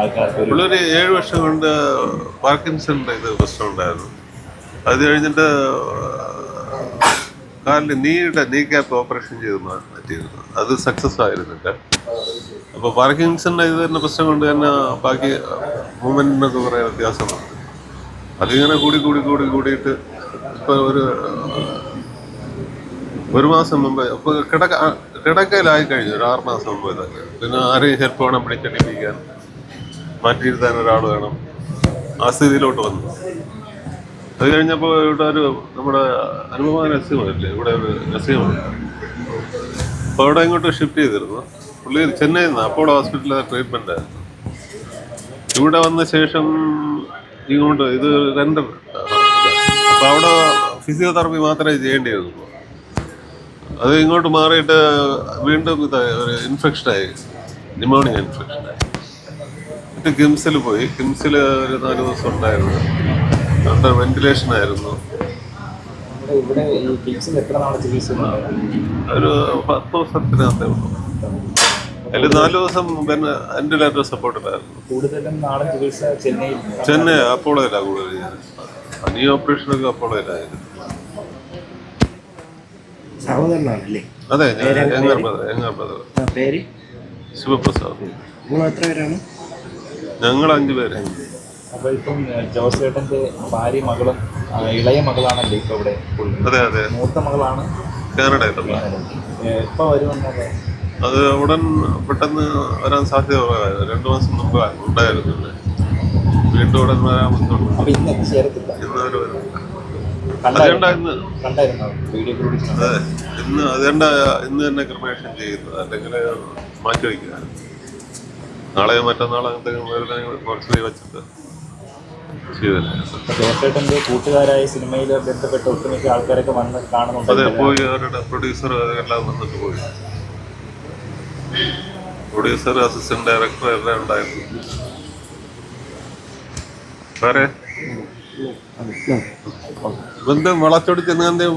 ആൾക്കാർക്ക് ഏഴ് വർഷം കൊണ്ട് പാർക്കിൻസണിന്റെ ഇത് പ്രശ്നം ഉണ്ടായിരുന്നു അത് കഴിഞ്ഞിട്ട് കാലിൽ നീയുടെ നീ ക്യാപ്പ് ഓപ്പറേഷൻ ചെയ്ത് മാറ്റിയിരുന്നു. അത് സക്സസ് ആയിരുന്നില്ല. അപ്പോൾ പാർക്കിൻസണിന്റെ ഇത് തന്നെ പ്രശ്നം കൊണ്ട് തന്നെ ബാക്കി മൂവ്മെന്റിനൊക്കെ കുറേ വ്യത്യാസമാണ് അതിങ്ങനെ കൂടി കൂടി കൂടി കൂടിയിട്ട് ഇപ്പോൾ ഒരു ഒരു മാസം മുമ്പ് ഇപ്പോൾ കിടക്ക കിടക്കയിലായി കഴിഞ്ഞു. ഒരു ആറ് മാസം മുമ്പ് ഇതൊക്കെ. പിന്നെ ആരെയും ഹെൽപ്പ് വേണം പിടിച്ചടിപ്പിക്കാൻ മാറ്റിയിരുത്താൻ ഒരാൾ വേണം. ആ സ്ഥിതിയിലോട്ട് വന്നു. അത് കഴിഞ്ഞപ്പോൾ ഇവിടെ ഒരു നമ്മുടെ അനുപമ നസീമല്ലേ ഇവിടെ ഒരു നസീമുണ്ട് അപ്പോൾ അവിടെ ഇങ്ങോട്ട് ഷിഫ്റ്റ് ചെയ്തിരുന്നു. പുള്ളി ചെന്നൈയിൽ നിന്ന്. അപ്പോളോ ഹോസ്പിറ്റലിൽ ട്രീറ്റ്മെന്റ് ആയിരുന്നു. ഇവിടെ വന്ന ശേഷം ഇങ്ങോട്ട് ഇത് രണ്ട് അപ്പോൾ അവിടെ ഫിസിയോതെറപ്പി മാത്രമേ ചെയ്യേണ്ടി വരുന്നുള്ളൂ അത് ഇങ്ങോട്ട് മാറിയിട്ട് വീണ്ടും ഇത് ഒരു ഇൻഫെക്ഷനായി ന്യൂമോണിയ ഇൻഫെക്ഷനായി എന്നിട്ട് കിംസിൽ പോയി. കിംസിൽ ഒരു നാല് ദിവസം ഉണ്ടായിരുന്നു. അവിടെ വെന്റിലേഷൻ ആയിരുന്നു. ഒരു പത്ത് ദിവസത്തിനകത്തേ ഉള്ളൂ. അതിൽ നാല് ദിവസം പിന്നെ എന്റെ വെന്റിലേറ്റർ സപ്പോർട്ടിലായിരുന്നു കൂടുതലും നാടൻ ചികിത്സ ചെന്നൈ ചെന്നൈ അപ്പോളോയിലാണ് കൂടുതൽ ഞാൻ. നീ ഓപ്പറേഷനൊക്കെ അപ്പോളോയിലായിരുന്നു. സഹോദരനാണല്ലേ? അതെ ഞാൻ ബ്രദർ ബ്രദർ. ആ, പേര്? ശിവപ്രസാദ്. നിങ്ങൾ എത്ര പേരാണ്? ഞങ്ങൾ അഞ്ചു പേര്. അപ്പോൾ ഇപ്പം ഏഹ്, ജോസ് ചേട്ടന്റെ ഭാര്യ മകളും ഇളയ മകളാണല്ലേ ഇപ്പൊ ഇവിടെ അതെ അതെ. മൂത്ത മകളാണ്? കാനഡയിലുള്ള എപ്പോൾ വരുമെന്നത് അത് ഉടൻ പെട്ടെന്ന് വരാൻ സാധ്യത കുറവായിരുന്നു രണ്ടു മാസം മുമ്പ് ഉണ്ടായിരുന്നു വീണ്ടും ഉടൻ വരാൻ അപ്പോൾ ഇന്ന് അവർ വരും. അതുകൊണ്ടാ ഇന്ന്. ഇന്ന് അതുകൊണ്ടാ ഇന്ന് തന്നെ ക്രമേഷൻ ചെയ്യുന്നത്. അല്ലെങ്കിൽ മാറ്റി വയ്ക്കുക. നാളെയോ മറ്റന്നാളോ അങ്ങനത്തെ കുറച്ച് വെച്ചിട്ട് ചെയ്തില്ല ജോസേട്ടന്റെ കൂട്ടുകാരായ സിനിമയിൽ ബന്ധപ്പെട്ട ഒട്ടുമിക്ക ആൾക്കാരൊക്കെ വന്ന് അതെ പോയി അവരുടെ പ്രൊഡ്യൂസർ എല്ലാം വന്നിട്ട് പോയി. പ്രൊഡ്യൂസർ അസിസ്റ്റന്റ് ഡയറക്ടർ എല്ലാം ഉണ്ടായിരുന്നു. വേറെ ബന്ധം വളച്ചൊടിച്ച് എന്തെങ്കിലും